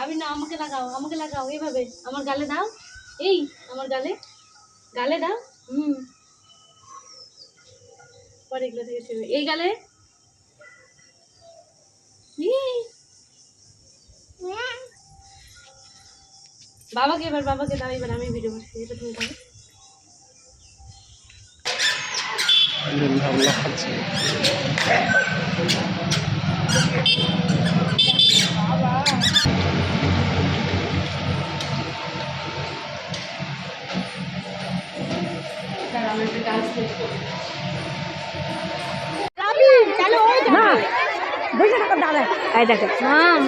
আমি না, আমাকে লাগাও আমাকে লাগাও, এইভাবে। আমার গালে দাও। এই, আমার গালে। গালে দাও। হুম। পরে এগুলো থেকে শুরু এই গালে। ই। বাবাকে এবার, বাবাকে দাও, এবার আমি ভিডিও করছি এটা তুমি করো। আল্লাহ দাদা এই দেখো। মাম,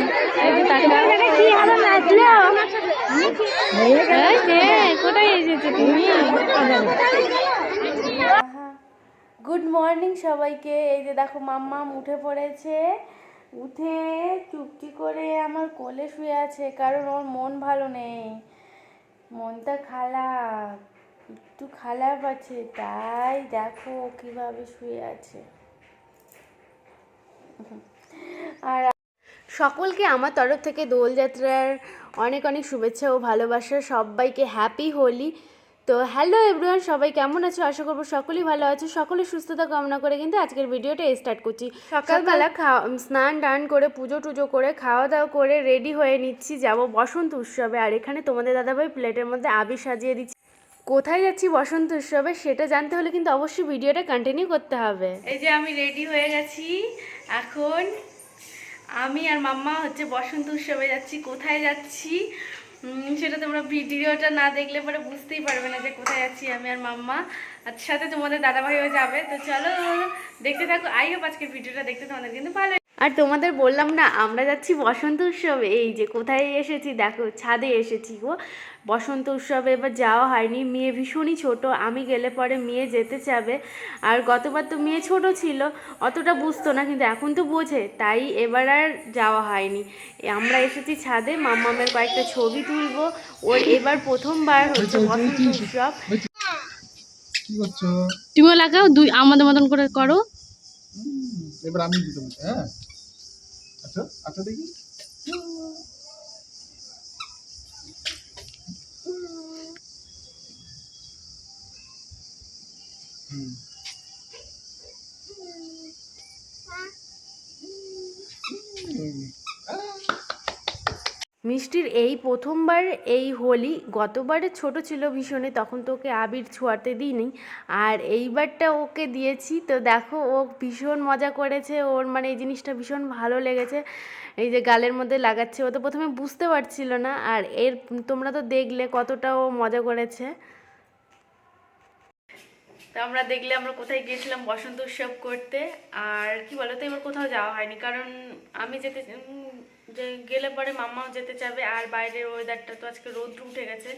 এই যে তাকা। কি হবে নাচলো? কোথায় এসেছ তুমি? গুড মর্নিং সবাইকে। এই যে দেখো মাম্মাম উঠে পড়েছে। উঠে চুপটি করে আমার কোলে শুয়ে আছে কারণ ওর মন ভালো নেই। মনটা খারাপ একটু খারাপ আছে তাই দেখো কীভাবে শুয়ে আছে। আর সকলকে আমার তরফ থেকে দোলযাত্রার অনেক অনেক শুভেচ্ছা ও ভালোবাসা। সবাইকে হ্যাপি হোলি। তো হ্যালো এভরিওয়ান সবাই কেমন আছো? আশা করব সকলেই ভালো আছো। সকলের সুস্থতা কামনা করে কিন্তু আজকের ভিডিওটা স্টার্ট করছি। সকালবেলা খাওয়া স্নান টান করে পুজো টুজো করে খাওয়া দাওয়া করে রেডি হয়ে নিচ্ছি। যাব বসন্ত উৎসবে। আর এখানে তোমাদের দাদাভাই প্লেটের মধ্যে আবির সাজিয়ে দিচ্ছি। কোথায় যাচ্ছি বসন্ত উৎসবে সেটা জানতে হলে কিন্তু অবশ্যই ভিডিওটা কন্টিনিউ করতে হবে। এই যে আমি রেডি হয়ে গেছি। এখন আমি আর মাম্মা হচ্ছে বসন্ত উৎসবে যাচ্ছি, কোথায় যাচ্ছি? সেটা তোমরা ভিডিওটা না দেখলে পরে বুঝতেই পারবে না যে কোথায় যাচ্ছি আমি আর মাম্মা। আর সাথে তোমাদের দাদাভাইও যাবে, তো চলো দেখতে থাকো। আই হোপ আজকের ভিডিওটা দেখতে তোমাদের কিন্তু ভালো আর তোমাদের বললাম না আমরা যাচ্ছি বসন্ত উৎসবে। এই যে কোথায় এসেছি? দেখো ছাদে এসেছি গো। বসন্ত উৎসবে এবার যাওয়া হয়নি। মেয়ে ভীষণই ছোট আমি গেলে পরে মেয়ে যেতে চাবে। আর গতবার তো মেয়ে ছোট ছিল অতটা বুঝতো না কিন্তু এখন তো বোঝে তাই এবার আর যাওয়া হয়নি। এ আমরা এসেছি ছাদে মাম্মামের কয়েকটা ছবি তুলবো। ওর এবার প্রথমবার হচ্ছে বসন্ত উৎসব। তুমিও লাগাও দুই আমাদের মতন করে করো। এবার আমি দিতে হ্যাঁ? আচ্ছা আচ্ছা দেখি হুম। মিষ্টির এই প্রথমবার এই হোলি, গতবারে ছোট ছিল ভীষণে, তখন তো ওকে আবির ছোঁয়াতে দিইনি। আর এইবারটা ওকে দিয়েছি, তো দেখো ও ভীষণ মজা করেছে, ওর মানে এই জিনিসটা ভীষণ ভালো লেগেছে। এই যে গালের মধ্যে লাগাচ্ছে, ও তো প্রথমে বুঝতে পারছিল না, আর এর তোমরা তো দেখলে কতটা ও মজা করেছে। তো আমরা দেখলে আমরা কোথায় গিয়েছিলাম বসন্ত উৎসব করতে, আর কি বলো তো এবার কোথাও যাওয়া হয়নি, কারণ আমি যেতে যে গেলে পরে মাম্মাও যেতে চাবে, আর বাইরের ওয়েদারটা তো আজকে রোদ উঠে গেছে।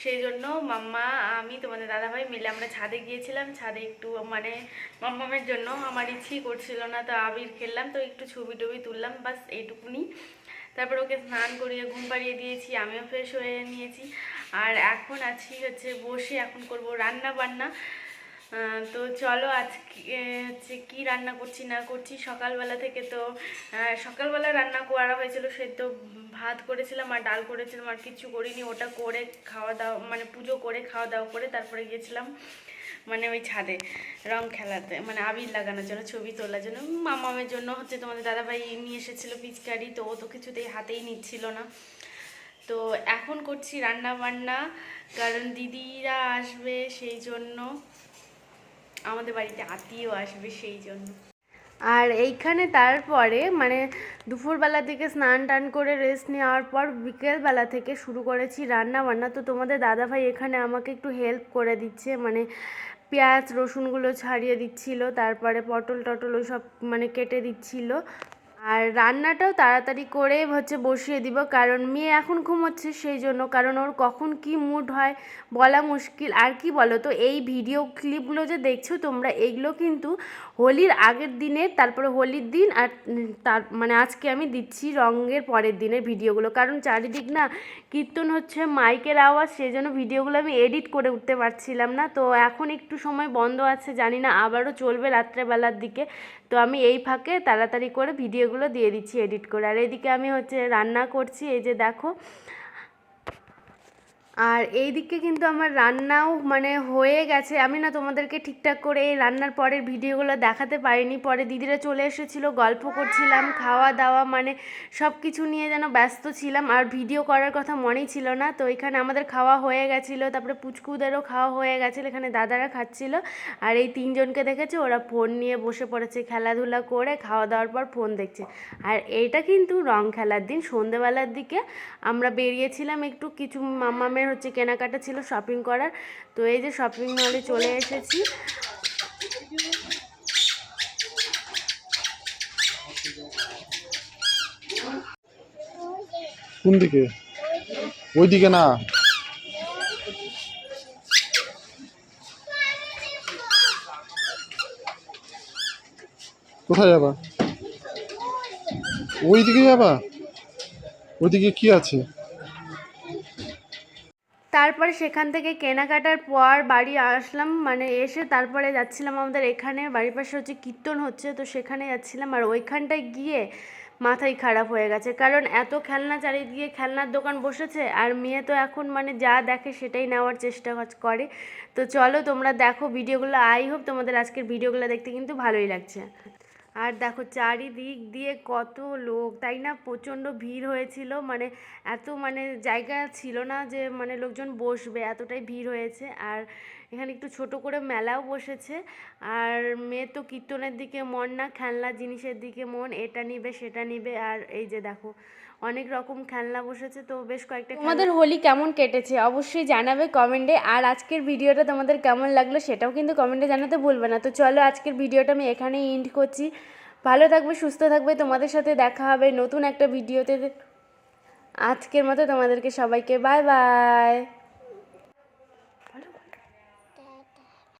সেই জন্য মাম্মা, আমি, তোমাদের দাদাভাই মিলে আমরা ছাদে গিয়েছিলাম। ছাদে একটু মানে মাম্মামের জন্য আমার ইচ্ছেই করছিল না, তো আবির খেললাম, তো একটু ছবি টবি তুললাম, বাস এইটুকুনি। তারপর ওকে স্নান করিয়ে, ঘুম পাড়িয়ে দিয়েছি, আমিও ফ্রেশ হয়ে নিয়েছি। আর এখন আছি হচ্ছে, বসে এখন করব রান্না বান্না তো চলো আজকে, হচ্ছে কী রান্না করছি না করছি? সকালবেলা থেকে তো সকালবেলা রান্না করা হয়েছিল সে তো ভাত করেছিলাম আর ডাল করেছিলাম আর কিছু করিনি। ওটা করে খাওয়া দাওয়া মানে পুজো করে খাওয়া দাওয়া করে তারপরে গিয়েছিলাম মানে ওই ছাদে রং খেলাতে মানে আবির লাগানোর জন্য, ছবি তোলার জন্য। মামামের জন্য হচ্ছে তোমাদের দাদাভাই নিয়ে এসেছিল পিচকারি, তো ও তো কিছুতেই হাতেই নিচ্ছিল না। তো এখন করছি রান্না বান্না কারণ দিদিরা আসবে সেই জন্য। আমাদের বাড়িতে আত্মীয় আসবে সেই জন্য। আর এইখানে তারপরে মানে দুপুরবেলা থেকে স্নান টান করে রেস্ট নেওয়ার পর বিকেলবেলা থেকে শুরু করেছি রান্না বান্না তো তোমাদের দাদাভাই এখানে আমাকে একটু হেল্প করে দিচ্ছে মানে পেঁয়াজ রসুনগুলো ছাড়িয়ে দিচ্ছিল, তারপরে পটল টটল ওই সব মানে কেটে দিচ্ছিল। আর রান্নাটাও তাড়াতাড়ি করে হচ্ছে বসিয়ে দিব, কারণ মেয়ে এখন ঘুমোচ্ছে সেই জন্য কারণ ওর কখন কি মুড হয় বলা মুশকিল। আর কি বলো তো এই ভিডিও ক্লিপগুলো যে দেখছ তোমরা এইগুলো কিন্তু হোলির আগের দিনের তারপরে হোলির দিন আর তার মানে আজকে আমি দিচ্ছি রঙের পরের দিনের ভিডিওগুলো। কারণ চারিদিক না কীর্তন হচ্ছে, মাইকের আওয়াজ সেই জন্য ভিডিওগুলো আমি এডিট করে উঠতে পারছিলাম না। তো এখন একটু সময় বন্ধ আছে, জানি না, আবারও চলবে রাত্রেবেলার দিকে। তো আমি এই ফাঁকে তাড়াতাড়ি করে ভিডিওগুলো ভিডিওগুলো দিয়ে দিচ্ছি এডিট করে। আর এদিকে আমি হচ্ছে রান্না করছি এই যে দেখো আর এই দিকে কিন্তু আমার রান্নাও মানে হয়ে গেছে। আমি না তোমাদেরকে ঠিকঠাক করে এই রান্নার পরের ভিডিওগুলো দেখাতে পারিনি। পরে দিদিরা চলে এসেছিল, গল্প করছিলাম খাওয়া দাওয়া মানে সব কিছু নিয়ে যেন ব্যস্ত ছিলাম। আর ভিডিও করার কথা মনেই ছিল না। তো এখানে আমাদের খাওয়া হয়ে গেছিল, তারপরে পুচকুদেরও খাওয়া হয়ে গেছিল, এখানে দাদারা খাচ্ছিল। আর এই তিনজনকে দেখেছে? ওরা ফোন নিয়ে বসে পড়েছে, খেলাধুলা করে খাওয়া দাওয়ার পর ফোন দেখছে। আর এইটা কিন্তু রং খেলার দিন। সন্ধেবেলার দিকে আমরা বেরিয়েছিলাম একটু কিছু মামামের হচ্ছে কেনাকাটা ছিল শপিং করার। তো এই যে শপিং মলে চলে এসেছি। কোন দিকে? ওই দিকে না। কোথায় যাবা? ওই দিকে যাবা? ওইদিকে কি আছে? তারপরে সেখান থেকে কেনাকাটার পর বাড়ি আসলাম মানে এসে তারপরে যাচ্ছিলাম আমাদের এখানে। বাড়ির পাশে হচ্ছে কীর্তন হচ্ছে, তো সেখানে যাচ্ছিলাম। আর ওইখানটায় গিয়ে মাথাই খারাপ হয়ে গেছে। কারণ এত খেলনা চারিদিকে খেলনার দোকান বসেছে, আর মেয়ে তো এখন মানে যা দেখে সেটাই নেওয়ার চেষ্টা করে। তো চলো তোমরা দেখো ভিডিওগুলো। আই হোপ তোমাদের আজকের ভিডিওগুলো দেখতে কিন্তু ভালোই লাগছে। আর দেখো চারিদিক দিয়ে কত লোক, তাই না? প্রচণ্ড ভিড় হয়েছিল মানে এত মানে জায়গা ছিল না যে মানে লোকজন বসবে, এতটাই ভিড় হয়েছে। আর এখানে একটু ছোট করে মেলাও বসেছে। আর মেয়ে তো কীর্তনের দিকে মন না, খেলনা জিনিসের দিকে মন, এটা নিবে, সেটা নিবে, আর এই যে দেখো, অনেক রকম খেলনা বসেছে, তো বেশ কয়েকটা তোমাদের হোলি কেমন কেটেছে অবশ্যই জানাবে কমেন্টে, আর আজকের ভিডিওটা তোমাদের কেমন লাগল সেটাও কিন্তু কমেন্টে জানাতে ভুলবে না। তো চলো আজকের ভিডিওটা আমি এখানেই এন্ড করছি। ভালো থাকবে, সুস্থ থাকবে, তোমাদের সাথে দেখা হবে নতুন একটা ভিডিওতে। আজকের মতো তোমাদেরকে সবাইকে, বাই বাই।